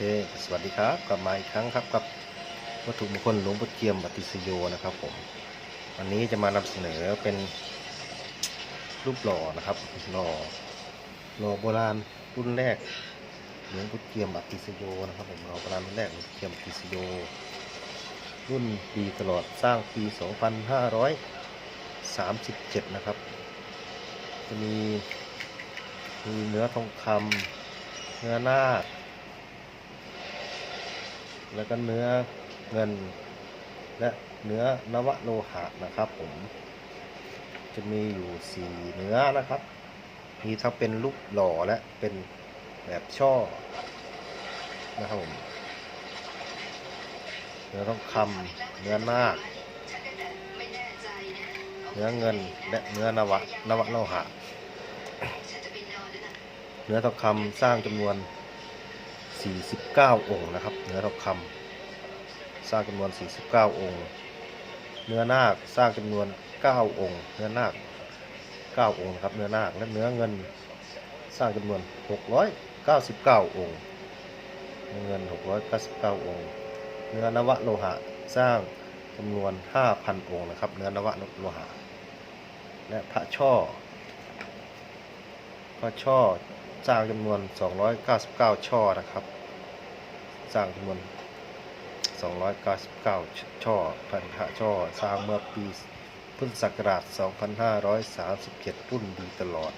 เคสวัสดีครับ กลับมาอีกครั้งครับกับวัตถุมงคลหลวงปู่เจียมปฏิสโยนะครับผมวันนี้จะมานำเสนอเป็นรูปหล่อนะครับหล่อหล่อโบราณรุ่นแรกหลวงปู่เจียมปฏิสโยนะครับผมหล่อโบราณรุ่นแรกหลวงปู่เจียมปฏิสโยรุ่นปีตลอดสร้างปี 2537 นะครับ จะมีมีเนื้อทองคำเนื้อนาค แล้วก็เนื้อเงิน และเนื้อนวโลหะนะครับผม จะมีอยู่สี่เนื้อนะครับ มีทั้งเป็นรูปหล่อและเป็นแบบช่อนะครับผมเนื้อทองคำเนื้อนาคเนื้อเงินและเนื้อนวะนวโลหะ เนื้อทองคำสร้างจำนวน 49 องค์นะครับ เนื้อทองคำสร้างจำนวน 49 องค์ เนื้อนาคสร้างจำนวน 9 องค์ เนื้อนาค 9 องค์นะครับ เนื้อนาคและเนื้อเงินสร้างจำนวน 699 องค์ เนื้อเงิน 699 องค์ เนื้อนวโลหะสร้างจำนวน 5,000 องค์นะครับ เนื้อนวโลหะ และพระช่อพระช่อ สร้างจำนวน 299 ช่อนะครับ สร้างจำนวน 299 ช่อพันธะช่อ สร้างเมื่อปีพุทธศักราช 2537 รุ่นดีตลอด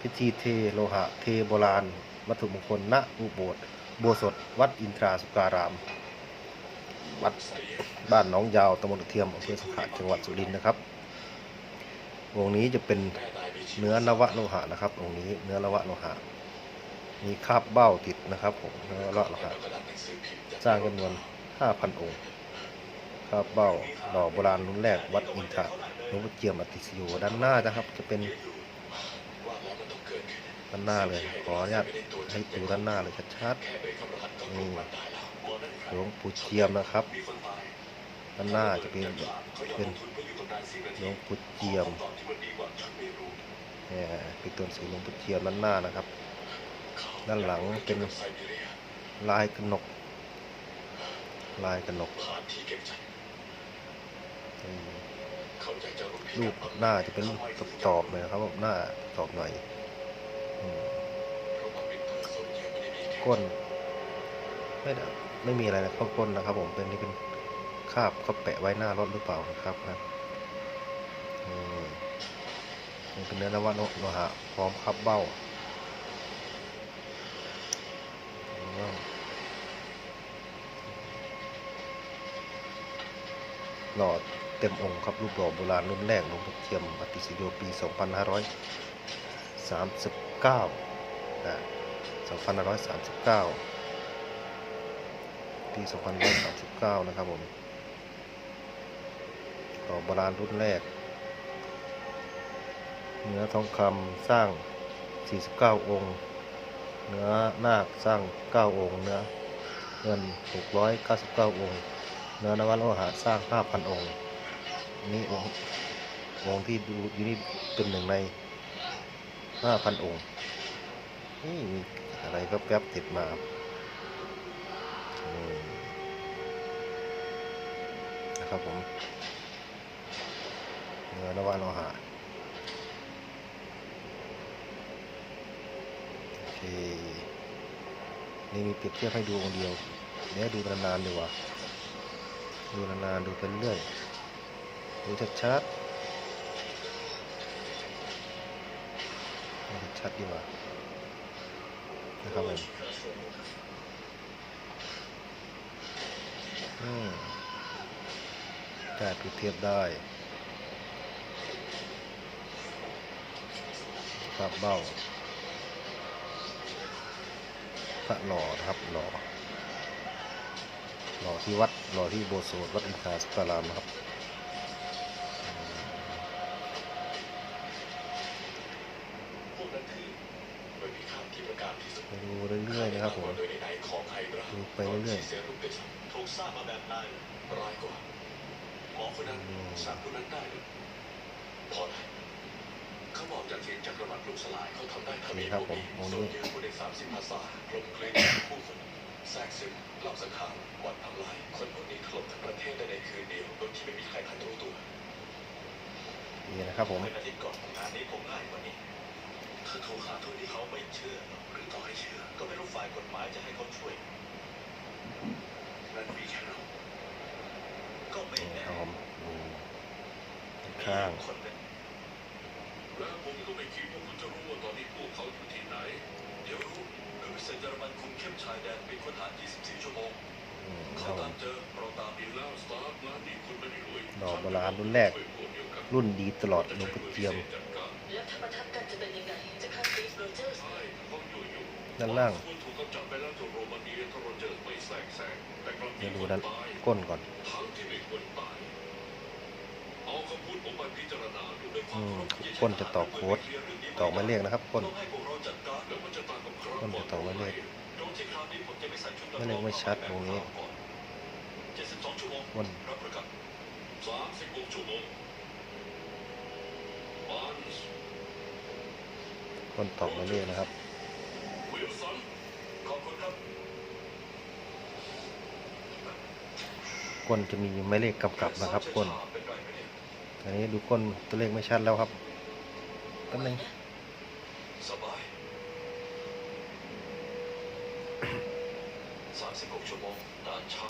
พิธีเทโลหะเทโบราณ วัตถุมงคลณอุโบสถโบสถวัดอินทราสุการาม วัดบ้านหนองยาวตำบลเทียมอำเภอสังขะจังหวัดสุรินทร์นะครับ วงนี้จะเป็น เนื้อนวะโลหะนะครับองนี้เนื้อนวะโลหะ มีคาบเบ้าติดนะครับผมเนื้อนวะโลหะสร้างจำนวน 5,000 องค์คาบเบ้าดอกโบราณรุ่นแรกวัดอินทราหลวงพ่อเจียมอติสโยด้านหน้านะครับ จะเป็นด้านหน้าเลยขออนุญาตให้ดูด้านหน้าเลยชัดๆนี่หลวงปู่เจียมนะครับด้านหน้าจะเป็นเป็นหลวงปู่เจียม เนี่ยป็นตัวสีหลวงปู่เจียมด้านหน้านะครับ ด้านหลังเป็นลายกระหนก ลายกระหนกรูปหน้าจะเป็นรูปตอบๆเลยนะครับหน้าตอบหน่อยก้นไม่ได้ไม่มีอะไรนะข้างก้นนะครับ ผมเป็นนี่เป็นคาบเขาแปะไว้หน้ารถหรือเปล่านะครับนะอืมนี่ เป็นเนื้อนวโลหะพร้อมคับเบ้าหล่อเต็มองค์ครับรูปหล่อโบราณรุ่นแรกหลวงพ่อเทียมปฏิสโยปี 2539นะ2539 ปี 2539 นะครับผมหล่อโบราณรุ่นแรก เนื้อทองคำสร้าง 49 องค์ เนื้อนาคสร้าง 9 องค์ เนื้อเงิน 699 องค์ เนื้อนวัตโลหะสร้าง 5,000 องค์ นี่องค์องค์ที่ดูอยู่นี่เป็นหนึ่งใน 5,000 องค์ นี่มีอะไรก็แป๊บติดมานะครับผมเนื้อนวัตโลหะ โอ เคนี่มีเปรียบเทียบให้ดูองเดียวเดี๋ยวดูนานๆดีกว่าดูนานๆดูไปเรื่อยดูชัดๆดูชัดดีกว่านะครับผมอืมได้เปรียบเทียบได้ครับเบ้า พระหล่อครับหล่อหล่อที่วัดหล่อที่โบสถ์วัดอินทราสุการามครับไปดูเรื่อยๆนะครับผมดูไปเรื่อยๆถูกสร้างมาแบบนายร้ายกว่าหมอคนนั้นสางคนนั้นได้หรือพอได้เขาบอก จากเสียงจักรวรรดิลูกสลายเขาทำได้ๆทำนี่นี้ครับผมนี้องค์ส่วนี้นยืนบนในสามสิบภาษาลมเคลงคู่คนแทรกซึมลอบสังหารวันทำลาย คนพวกนี้ถล่มทั้งประเทศได้ในคืนเดียวโดยที่ไม่มีใครทันรู้ตัวนี่นะครับผมเป็นอาทิตย์ก่อนงานนี้คงง่ายกว่านี้ถ้าโทรหาโทนี่เขาไม่เชื่อหรือต่อให้เชื่อ ก็ไม่รู้ฝ่ายกฎหมายจะให้เขาช่วยนั่นมีแค่เราก็ไม่นี่แน่ครับผมดูข้างคนหนึ่ง และผมก็ไม่คิดว่าคุณจะรู้ว่าตอนนี้พวกเขาอยู่ที่ไหน เดี๋ยวรู้หรือพิเศษเยอรมันคุมเข้มชายแดนเป็นค้นหา 24 ชั่วโมงอืมคเขารับผตามมเจอเราตามดีแล้วสตาร์ทงานนี้คุณไม่ได้รวยดอกโบราณรุ่นแรก รุ่นดีตลอดหนูกระเทียมจัดการแล้วถ้าประทับกันจะเป็นยังไงจะฆ่าสตีฟโรเจอร์สใช่เขาอยู่อยู่ด้านล่างคุณถูกกำจัดไปแล้วจากโรมาเนียถ้าโรเจอร์ไม่แทรกแซงแต่กลับมีเดี๋ยวคดูนด้านตายก้นก่อน ทั้งที่ไม่ควรตาย เอืมก้นจะตอโค้ดตอมายเลขนะครับก้นต้องให้พวกเราจัดการแล้วมันจะต่นก่อจะตอกหมาเราวนี้ผมจะไม่ใส่ชุดหมายเลขไม่ชัดตรงนี้ก้นรับประกันสามสิบหกชั่วโมานส์ก้นตอกหมาเลขนะครับวิลสันขอบคุณครับก้นจะมีหมายเลขกำกับนะครับก้น อันนี้ดูก้นตัวเลขไม่ชัดแล้วครับแป๊บนึงสบาย36ชั่วโมงนานช้า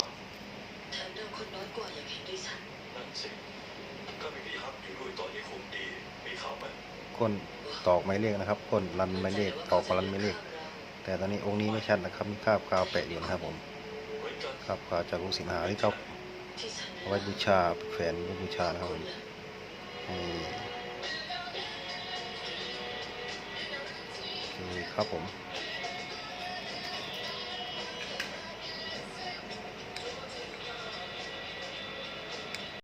แถมเราคนน้อยกว่าอย่างเห็นได้ชัดนั่นสิถ้าไม่มีฮับอยู่ด้วยตอนนี้คงดีมีข่าวไหมก้นตอกหมายเลขนะครับก้นรันหมายเลขตอกรันหมายเลข แต่ตอนนี้องค์นี้ไม่ชัดนะครับมีคราบกาวแปะอยู่นะครับผมเหมือนกันคราบกาวจากลูกศิษย์หาที่เขาที่ฉันเอาไว้บูชาแฝนไว้บูชานะครับผม ครับผม